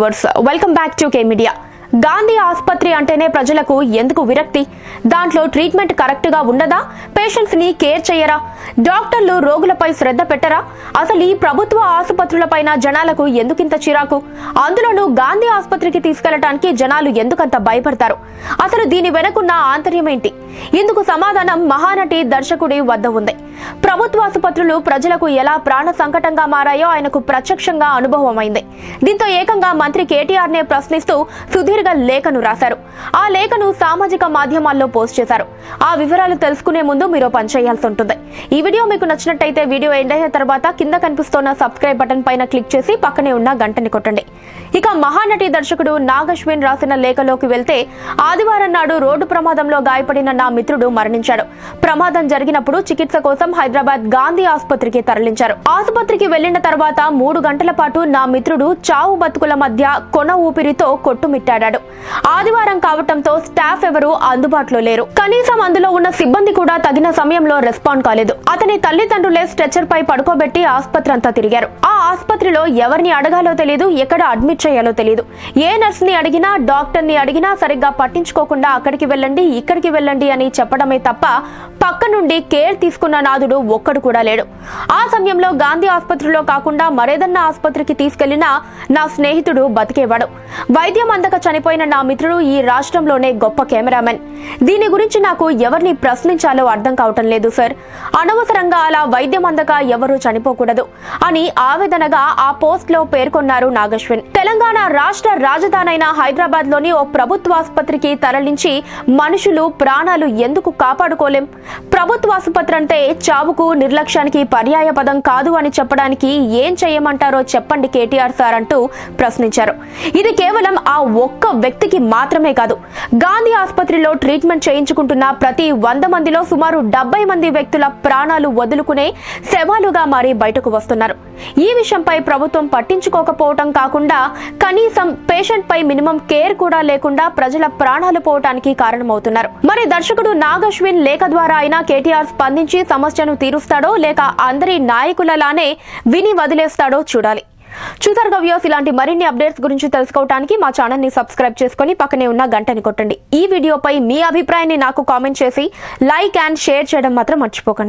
Viewers welcome back to K media Gandhi ఆసుపత్రి అంటేనే ప్రజలకు ఎందుకు విరక్తి? దాంట్లో ట్రీట్మెంట్ కరెక్ట్గా ఉండదా? పేషెంట్స్ని కేర్ చేయరా? డాక్టర్లు రోగులపై శ్రద్ధ పెట్టరా? అసలు ఈ ప్రభుత్వ ఆసుపత్రులపైన జనాలకు ఎందుకింత చిరాకు? అందులోనూ గాంధీ ఆసుపత్రికి తీసుకెళ్ళడానికి జనాలు ఎందుకంత భయపడతారు? అసలు దీని వెనకున్న ఆంతర్యం ఏంటి? ఇందుకు సమాధానం మహానటి దర్శకుడి వద్ద ఉంది. ప్రభుత్వ ఆసుపత్రులు ప్రజలకు ఎలా ప్రాణ సంకటంగా మారాయో ఆయనకు ప్రత్యక్షంగా అనుభవమైంది. దీంతో ఏకంగా మంత్రి కేటీఆర్ నే ప్రశ్నిస్తూ సుదీర్ఘ లేఖను రాశారు. ఆ లేఖను సామాజిక మాధ్యమాల్లో పోస్ట్ చేశారు. ఆ వివరాలు తెలుసుకునే ముందు మీరు పని చేయాల్సి ఉంటుంది. ఈ వీడియో మీకు నచ్చినట్టయితే వీడియో ఎండ్ అయిన తర్వాత కింద కనిపిస్తున్న సబ్స్క్రైబ్ బటన్ పైన క్లిక్ చేసి పక్కనే ఉన్న గంటని కొట్టండి. ఇక మహానటి దర్శకుడు నాగశ్విన్ రాసిన లేఖలోకి వెళ్తే ఆదివారం నాడు రోడ్డు ప్రమాదంలో గాయపడిన నా మిత్రుడు మరణించాడు. ప్రమాదం జరిగినప్పుడు చికిత్స కోసం హైదరాబాద్ గాంధీ ఆసుపత్రికి తరలించారు. ఆసుపత్రికి వెళ్ళిన తర్వాత మూడు గంటల పాటు నా మిత్రుడు చావు బతుకుల మధ్య కొన ఊపిరితో కొట్టుమిట్టాడాడు. ఆదివారం కావటంతో స్టాఫ్ ఎవరూ అందుబాటులో లేరు. కనీసం అందులో ఉన్న సిబ్బంది కూడా తగిన సమయంలో రెస్పాండ్ కాలేదు. అతని తల్లిదండ్రులే స్ట్రెచర్ పై పడుకోబెట్టి ఆసుపత్రి అంతా తిరిగారు. ఆ ఆసుపత్రిలో ఎవరిని అడగాలో తెలియదు ఎక్కడ అడ్మిట్ చేయాలో తెలియదు ఏ నర్స్ని అడిగినా డాక్టర్ని అడిగినా సరిగ్గా పట్టించుకోకుండా అక్కడికి వెళ్ళండి ఇక్కడికి వెళ్ళండి అని చెప్పడమే తప్ప పక్క నుండి కేర్ తీసుకున్న నాదుడు ఒక్కడు కూడా లేడు. ఆ సమయంలో గాంధీ ఆసుపత్రిలో కాకుండా మరేదన్నా ఆసుపత్రికి తీసుకెళ్ళినా నా స్నేహితుడు బతికేవాడు. వైద్యం అందక చనిపోయిన నా మిత్రుడు ఈ రాష్ట్రంలోనే గొప్ప కెమెరామెన్. దీని గురించి నాకు ఎవరిని ప్రశ్నించాలో అర్థం కావటం లేదు సార్. అనవసరంగా అలా వైద్యం అందక ఎవరూ చనిపోకూడదు అని ఆవేదనగా ఆ పోస్ట్లో పేర్కొన్నారు నాగశ్విన్. తెలంగాణ రాష్ట్ర రాజధానైన హైదరాబాద్లోని ఓ ప్రభుత్వాసుపత్రికి తరలించి మనుషులు ప్రాణాలు ఎందుకు కాపాడుకోలేం? ప్రభుత్వాసుపత్రి అంటే చావుకు నిర్లక్ష్యానికి పర్యాయ పదం కాదు అని చెప్పడానికి ఏం చేయమంటారో చెప్పండి కేటీఆర్ సార్ అంటూ ప్రశ్నించారు. ఇది కేవలం ఆ ఒక్క వ్యక్తికి మాత్రమే కాదు. గాంధీ ఆసుపత్రిలో ట్రీట్మెంట్ చేయించుకుంటున్న ప్రతి వంద మందిలో సుమారు డెబ్బై మంది వ్యక్తుల ప్రాణాలు వదులుకునే శవాలుగా మారి బయటకు వస్తున్నారు. ఈ విషయంపై ప్రభుత్వం పట్టించుకోకపోవటం కాకుండా కనీసం పేషెంట్ పై మినిమం కేర్ కూడా లేకుండా ప్రజల ప్రాణాలు పోవటానికి కారణమవుతున్నారు. మరి దర్శకుడు నాగశ్విన్ లేఖ ద్వారా అయినా కేటీఆర్ స్పందించి సమస్యను తీరుస్తాడో లేక అందరి నాయకులలానే విని వదిలేస్తాడో చూడాలి. చూసారుగా వ్యూస్ ఇలాంటి మరిన్ని అప్డేట్స్ గురించి తెలుసుకోవడానికి మా ఛానల్ని సబ్స్క్రైబ్ చేసుకుని పక్కనే ఉన్న గంటని కొట్టండి. ఈ వీడియోపై మీ అభిప్రాయాన్ని నాకు కామెంట్ చేసి లైక్ అండ్ షేర్ చేయడం మాత్రం మర్చిపోకండి.